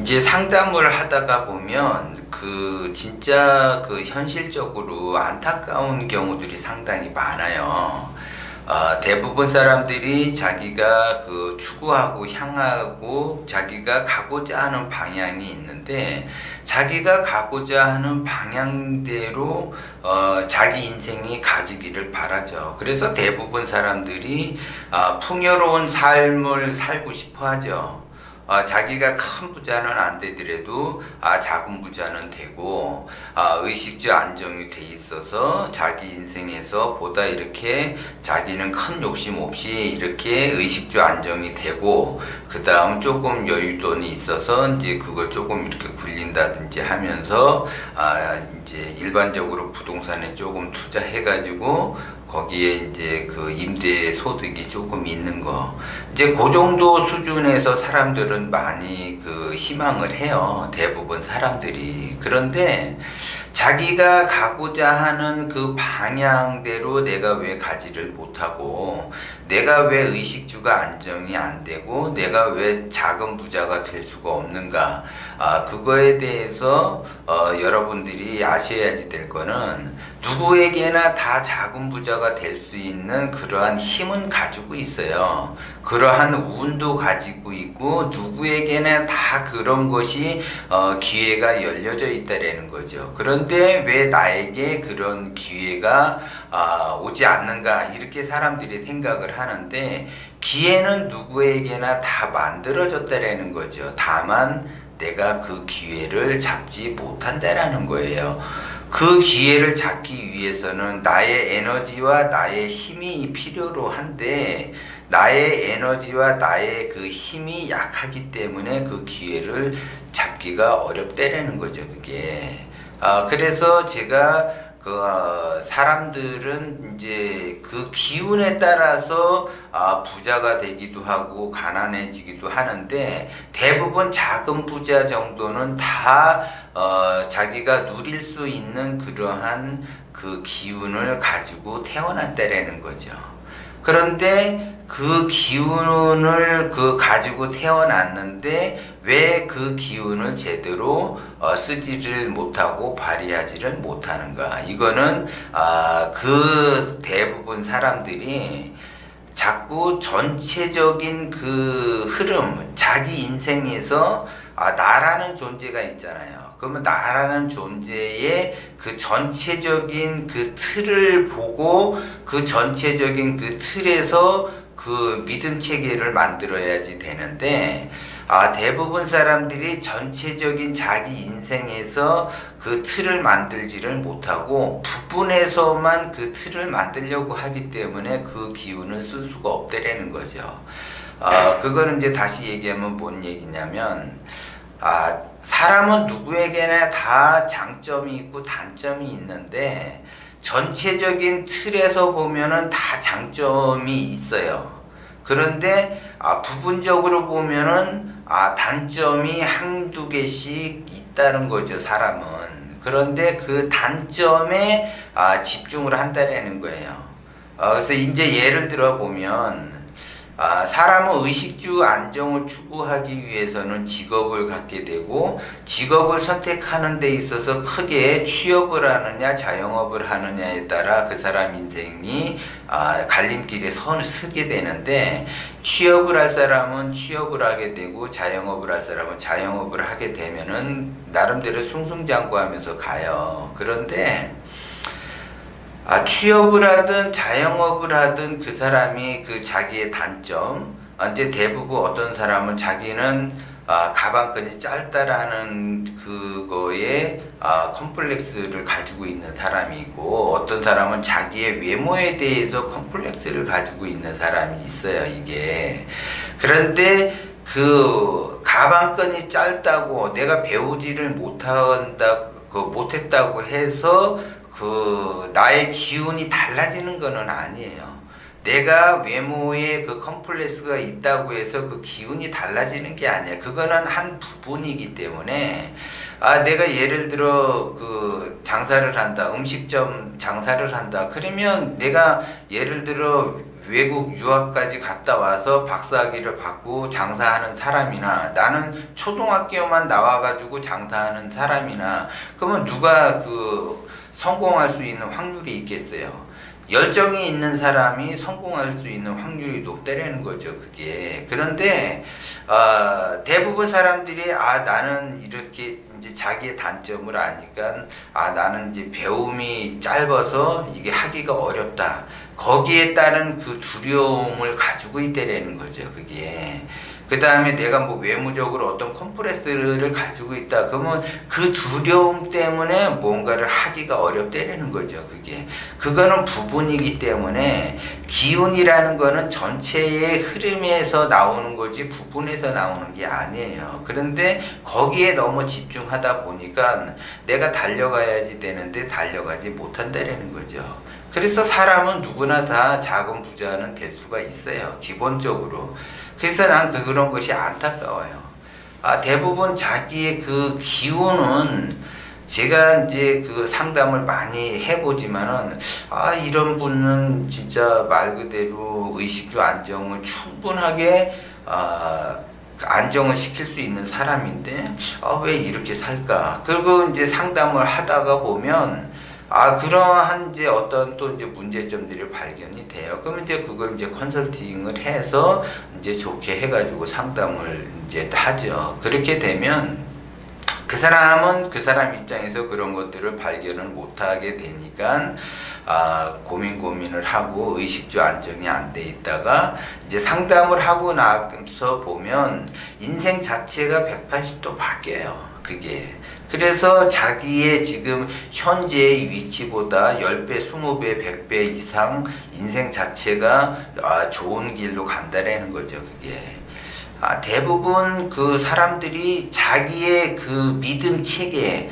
이제 상담을 하다가 보면 그 진짜 그 현실적으로 안타까운 경우들이 상당히 많아요. 어, 대부분 사람들이 자기가 그 추구하고 향하고 자기가 가고자 하는 방향이 있는데 자기가 가고자 하는 방향대로 어, 자기 인생이 가지기를 바라죠. 그래서 대부분 사람들이 아, 풍요로운 삶을 살고 싶어 하죠. 어, 자기가 큰 부자는 안 되더라도 아, 작은 부자는 되고 아, 의식주 안정이 돼 있어서 자기 인생에서 보다 이렇게 자기는 큰 욕심 없이 이렇게 의식주 안정이 되고 그 다음 조금 여유돈이 있어서 이제 그걸 조금 이렇게 굴린다든지 하면서 아, 이제 일반적으로 부동산에 조금 투자해가지고 거기에 이제 그 임대 소득이 조금 있는 거. 이제 그 정도 수준에서 사람들은 많이 그 희망을 해요. 대부분 사람들이. 그런데 자기가 가고자 하는 그 방향대로 내가 왜 가지를 못하고 내가 왜 의식주가 안정이 안 되고 내가 왜 작은 부자가 될 수가 없는가 아 그거에 대해서 어, 여러분들이 아셔야지 될 거는 누구에게나 다 작은 부자가 될 수 있는 그러한 힘은 가지고 있어요. 그러한 운도 가지고 있고 누구에게나 다 그런 것이 어, 기회가 열려져 있다라는 거죠. 그런 데 왜 나에게 그런 기회가 아, 오지 않는가 이렇게 사람들이 생각을 하는데 기회는 누구에게나 다 만들어졌다라는 거죠. 다만 내가 그 기회를 잡지 못한다라는 거예요. 그 기회를 잡기 위해서는 나의 에너지와 나의 힘이 필요로 한데 나의 에너지와 나의 그 힘이 약하기 때문에 그 기회를 잡기가 어렵다라는 거죠, 그게. 아, 그래서 제가 그 어, 사람들은 이제 그 기운에 따라서 아, 부자가 되기도 하고 가난해지기도 하는데 대부분 작은 부자 정도는 다 어, 자기가 누릴 수 있는 그러한 그 기운을 가지고 태어났다라는 거죠. 그런데 그 기운을 그 가지고 태어났는데 왜 그 기운을 제대로 어, 쓰지를 못하고 발휘하지를 못하는가? 이거는 아, 그 대부분 사람들이 자꾸 전체적인 그 흐름, 자기 인생에서 아, 나라는 존재가 있잖아요. 그러면 나라는 존재의 그 전체적인 그 틀을 보고 그 전체적인 그 틀에서 그 믿음 체계를 만들어야지 되는데 아, 대부분 사람들이 전체적인 자기 인생에서 그 틀을 만들지를 못하고 부분에서만 그 틀을 만들려고 하기 때문에 그 기운을 쓸 수가 없다라는 거죠. 아, 그거는 이제 다시 얘기하면 뭔 얘기냐면 아, 사람은 누구에게나 다 장점이 있고 단점이 있는데 전체적인 틀에서 보면은 다 장점이 있어요. 그런데 아, 부분적으로 보면은 아, 단점이 한두 개씩 있다는 거죠, 사람은. 그런데 그 단점에 아, 집중을 한다는 거예요. 어, 그래서 이제 예를 들어 보면 아, 사람은 의식주 안정을 추구하기 위해서는 직업을 갖게 되고 직업을 선택하는 데 있어서 크게 취업을 하느냐 자영업을 하느냐에 따라 그 사람 인생이 아, 갈림길에 선 서게 되는데 취업을 할 사람은 취업을 하게 되고 자영업을 할 사람은 자영업을 하게 되면은 나름대로 승승장구하면서 가요. 그런데 아, 취업을 하든 자영업을 하든 그 사람이 그 자기의 단점, 아, 이제 대부분 어떤 사람은 자기는 아, 가방끈이 짧다라는 그거에 아, 컴플렉스를 가지고 있는 사람이 있고 어떤 사람은 자기의 외모에 대해서 컴플렉스를 가지고 있는 사람이 있어요 이게. 그런데 그 가방끈이 짧다고 내가 배우지를 못한다 그 못했다고 해서 그 나의 기운이 달라지는 거는 아니에요. 내가 외모에 그 컴플렉스가 있다고 해서 그 기운이 달라지는 게 아니야. 그거는 한 부분이기 때문에 아 내가 예를 들어 그 장사를 한다. 음식점 장사를 한다. 그러면 내가 예를 들어 외국 유학까지 갔다 와서 박사학위를 받고 장사하는 사람이나 나는 초등학교만 나와가지고 장사하는 사람이나 그러면 누가 그 성공할 수 있는 확률이 있겠어요? 열정이 있는 사람이 성공할 수 있는 확률이 높다라는 거죠, 그게. 그런데, 어, 대부분 사람들이, 아, 나는 이렇게 이제 자기의 단점을 아니까, 아, 나는 이제 배움이 짧아서 이게 하기가 어렵다. 거기에 따른 그 두려움을 가지고 있다라는 거죠, 그게. 그 다음에 내가 뭐 외무적으로 어떤 컴프레스를 가지고 있다. 그러면 그 두려움 때문에 뭔가를 하기가 어렵다라는 거죠. 그게. 그거는 부분이기 때문에 기운이라는 거는 전체의 흐름에서 나오는 거지 부분에서 나오는 게 아니에요. 그런데 거기에 너무 집중하다 보니까 내가 달려가야지 되는데 달려가지 못한다라는 거죠. 그래서 사람은 누구나 다 자금 부자는 될 수가 있어요. 기본적으로. 그래서 난 그- 그런 것이 안타까워요. 아, 대부분 자기의 그 기운은 제가 이제 그 상담을 많이 해보지만은 아 이런 분은 진짜 말 그대로 의식주 안정을 충분하게 아 안정을 시킬 수 있는 사람인데 아 왜 이렇게 살까? 그리고 이제 상담을 하다가 보면 아 그러한 이제 어떤 또 이제 문제점들이 발견이 돼요. 그러면 이제 그걸 이제 컨설팅을 해서 이제 좋게 해가지고 상담을 이제 하죠. 그렇게 되면 그 사람은 그 사람 입장에서 그런 것들을 발견을 못하게 되니까 아, 고민 고민을 하고 의식주 안정이 안 돼 있다가 이제 상담을 하고 나서 보면 인생 자체가 180도 바뀌어요. 그게. 그래서 자기의 지금 현재의 위치보다 10배, 20배, 100배 이상 인생 자체가 아, 좋은 길로 간다라는 거죠. 그게. 아, 대부분 그 사람들이 자기의 그 믿음 체계,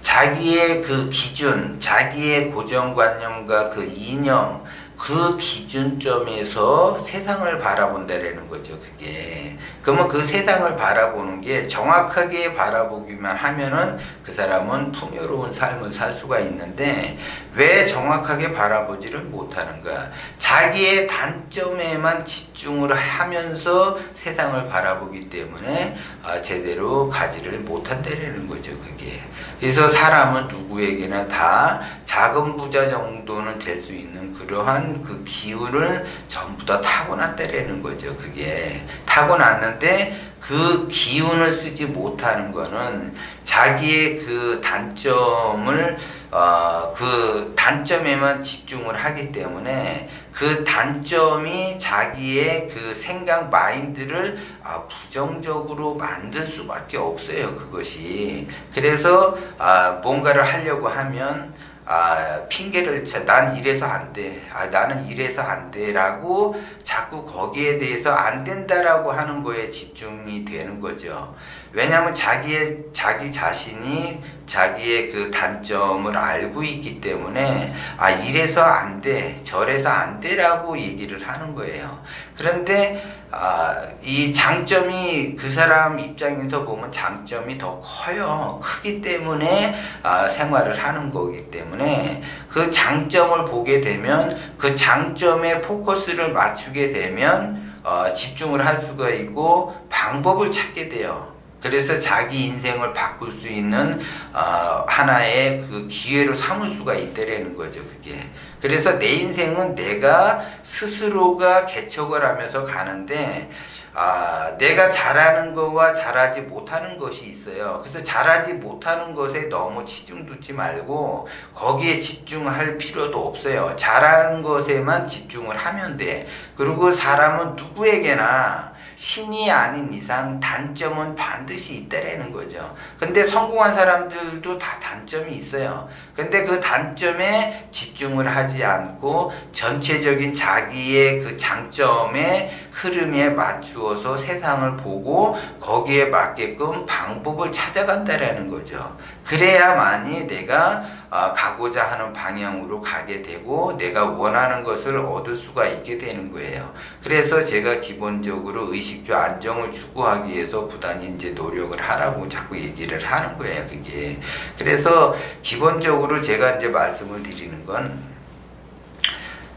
자기의 그 기준, 자기의 고정관념과 그 이념, 그 기준점에서 세상을 바라본다라는 거죠, 그게. 그러면 그 세상을 바라보는 게 정확하게 바라보기만 하면은 그 사람은 풍요로운 삶을 살 수가 있는데 왜 정확하게 바라보지를 못하는가? 자기의 단점에만 집중을 하면서 세상을 바라보기 때문에 아, 제대로 가지를 못한다라는 거죠, 그게. 그래서 사람은 누구에게나 다 자금 부자 정도는 될 수 있는 그러한 그 기운을 전부 다 타고났다라는 거죠, 그게. 타고났는데 그 기운을 쓰지 못하는 거는 자기의 그 단점을 어, 그 단점에만 집중을 하기 때문에 그 단점이 자기의 그 생각 마인드를 아, 부정적으로 만들 수밖에 없어요 그것이 그래서 아, 뭔가를 하려고 하면 아, 핑계를 쳐. 난 이래서 안 돼. 아, 나는 이래서 안 돼. 라고 자꾸 거기에 대해서 안 된다라고 하는 거에 집중이 되는 거죠. 왜냐하면 자기의, 자기 자신이 자기의 그 단점을 알고 있기 때문에 아, 이래서 안 돼. 저래서 안 돼라고 얘기를 하는 거예요. 그런데 아, 이 장점이 그 사람 입장에서 보면 장점이 더 커요. 크기 때문에 아, 생활을 하는 거기 때문에 그 장점을 보게 되면 그 장점에 포커스를 맞추게 되면 어, 집중을 할 수가 있고 방법을 찾게 돼요. 그래서 자기 인생을 바꿀 수 있는 어, 하나의 그 기회로 삼을 수가 있다라는 거죠, 그게. 그래서 내 인생은 내가 스스로가 개척을 하면서 가는데 아, 내가 잘하는 거와 잘하지 못하는 것이 있어요. 그래서 잘하지 못하는 것에 너무 치중 두지 말고 거기에 집중할 필요도 없어요. 잘하는 것에만 집중을 하면 돼. 그리고 사람은 누구에게나 신이 아닌 이상 단점은 반드시 있다라는 거죠. 근데 성공한 사람들도 다 단점이 있어요. 근데 그 단점에 집중을 하지 않고 전체적인 자기의 그 장점의 흐름에 맞추어서 세상을 보고 거기에 맞게끔 방법을 찾아간다라는 거죠. 그래야만이 내가 아, 가고자 하는 방향으로 가게 되고 내가 원하는 것을 얻을 수가 있게 되는 거예요. 그래서 제가 기본적으로 의식주 안정을 추구하기 위해서 부단히 이제 노력을 하라고 자꾸 얘기를 하는 거예요. 그게. 그래서 기본적으로 제가 이제 말씀을 드리는 건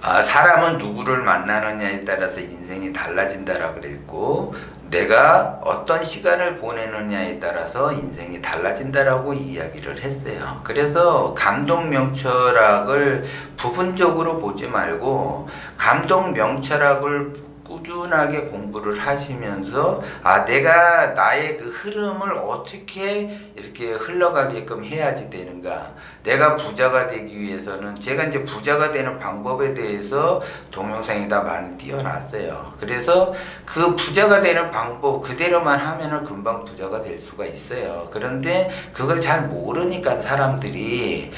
아, 사람은 누구를 만나느냐에 따라서 인생이 달라진다라 그랬고 내가 어떤 시간을 보내느냐에 따라서 인생이 달라진다라고 이야기를 했어요. 그래서 감동 명철학을 부분적으로 보지 말고 감동 명철학을 꾸준하게 공부를 하시면서 아 내가 나의 그 흐름을 어떻게 이렇게 흘러가게끔 해야지 되는가. 내가 부자가 되기 위해서는 제가 이제 부자가 되는 방법에 대해서 동영상에다 많이 띄워놨어요. 그래서 그 부자가 되는 방법 그대로만 하면은 금방 부자가 될 수가 있어요. 그런데 그걸 잘 모르니까 사람들이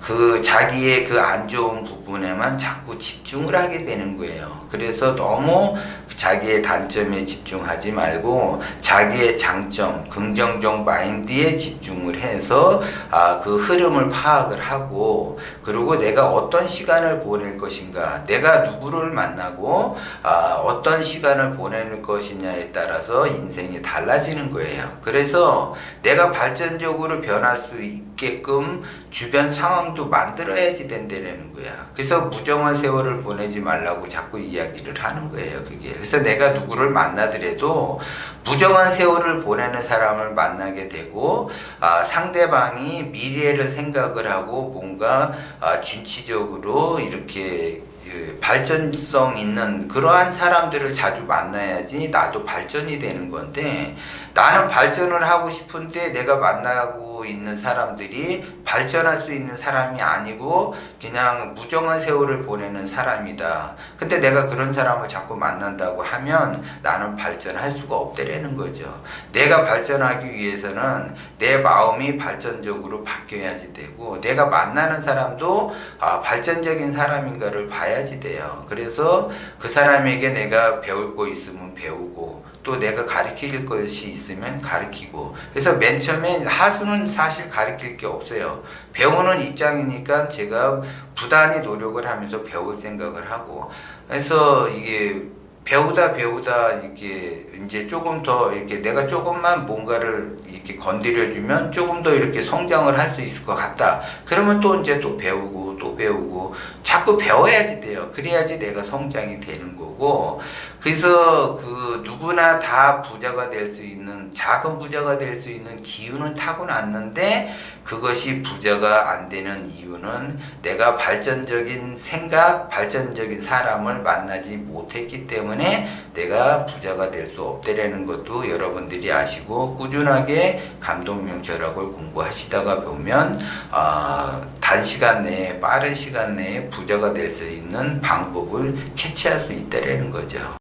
그 자기의 그 안 좋은 부분에만 자꾸 집중을 하게 되는 거예요. 그래서 너무 자기의 단점에 집중하지 말고 자기의 장점, 긍정적 마인드에 집중을 해서 아, 그 흐름을 파악을 하고 그리고 내가 어떤 시간을 보낼 것인가, 내가 누구를 만나고 아, 어떤 시간을 보낼 것이냐에 따라서 인생이 달라지는 거예요. 그래서 내가 발전적으로 변할 수 있게끔 주변 상황 도 만들어야지 된다는 거야. 그래서 무정한 세월을 보내지 말라고 자꾸 이야기를 하는 거예요. 그게. 그래서 내가 누구를 만나더라도 무정한 세월을 보내는 사람을 만나게 되고 아, 상대방이 미래를 생각을 하고 뭔가 아, 진취적으로 이렇게 그 발전성 있는 그러한 사람들을 자주 만나야지 나도 발전이 되는 건데 나는 발전을 하고 싶은데 내가 만나고 있는 사람들이 발전할 수 있는 사람이 아니고 그냥 무정한 세월을 보내는 사람이다. 근데 내가 그런 사람을 자꾸 만난다고 하면 나는 발전할 수가 없다라는 거죠. 내가 발전하기 위해서는 내 마음이 발전적으로 바뀌어야지 되고 내가 만나는 사람도 아, 발전적인 사람인가를 봐야지 돼요. 그래서 그 사람에게 내가 배울 거 있으면 배우고 또 내가 가르칠 것이 있으면 가르치고 그래서 맨 처음에 하수는 사실 가르칠 게 없어요. 배우는 입장이니까 제가 부단히 노력을 하면서 배울 생각을 하고 그래서 이게 배우다 배우다 이렇게 이제 조금 더 이렇게 내가 조금만 뭔가를 이렇게 건드려주면 조금 더 이렇게 성장을 할 수 있을 것 같다. 그러면 또 이제 또 배우고 또 배우고 자꾸 배워야지 돼요. 그래야지 내가 성장이 되는 거고 그래서 그 누구나 다 부자가 될 수 있는 작은 부자가 될 수 있는 기운은 타고났는데 그것이 부자가 안 되는 이유는 내가 발전적인 생각, 발전적인 사람을 만나지 못했기 때문에 내가 부자가 될 수 없다라는 것도 여러분들이 아시고 꾸준하게 감동명 철학을 공부하시다가 보면 아, 단시간 내에 빠른 시간 내에 부자가 될 수 있는 방법을 캐치할 수 있다라는 거죠.